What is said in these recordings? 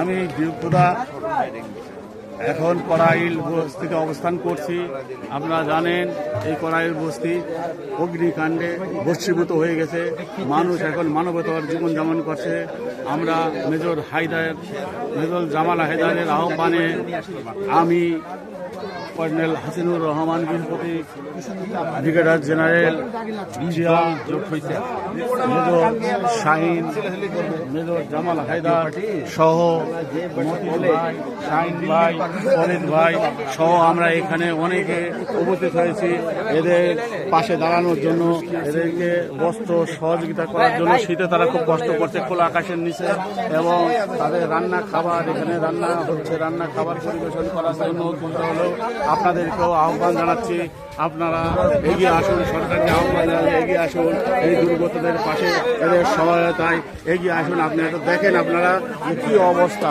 আমি বিরুদ্ধা এখন কড়াইল বস্তিতে অবস্থান করছি। আপনারা জানেন, এই কড়াইল বস্তি অগ্নিকাণ্ডে বস্মীভূত হয়ে গেছে। মানুষ এখন মানবতার জীবন যেমন করছে। আমরা মেজর হায়দার, মেজর জামাল হায়দারের আহ্বানে আমি কর্নেল হাসিনুর রহমান বৃহস্পতি brigadier general Zia major Shahin, major Jamal Haider সহ শাহিন ভাই অনিত ভাই সহ আমরা এখানে অনেকে উপস্থিত হয়েছি। এদের পাশে দাঁড়ানোর জন্য, এদেরকে বস্ত্র সহযোগিতা করার জন্য শীতে তারা খুব কষ্ট করছে খোলা আকাশের নিচে এবং তাদের রান্না খাবার, এখানে রান্না হচ্ছে, রান্না খাবার পরিবেশন করার জন্য আপনাদেরকেও আহ্বান জানাচ্ছি, আপনারা এগিয়ে আসুন, সরকারকে আহ্বান জানালে এগিয়ে আসুন, এই দুর্গতদের পাশে এদের সহায়তায় এগিয়ে আসুন। আপনারা তো দেখেন আপনারা কি অবস্থা।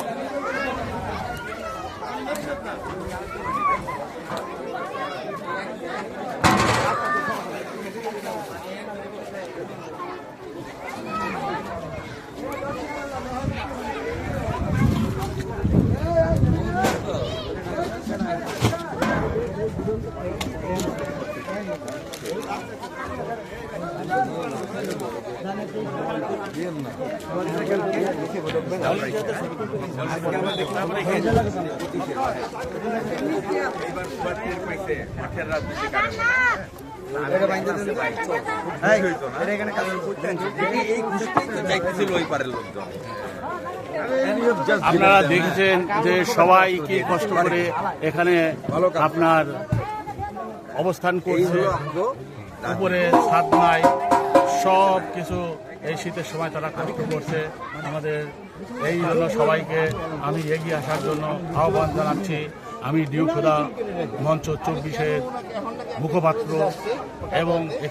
আপনারা দেখেছেন যে সবাই কি কষ্ট করে এখানে আপনার অবস্থান করছে। উপরে ছাদ নাই সব কিছু এই শীতের সময় তারা কষ্ট করছে। আমাদের এই জন্য সবাইকে আমি এগিয়ে আসার জন্য আহ্বান জানাচ্ছি। আমি ডিউ খোদা মঞ্চ চব্বিশের মুখপাত্র এবং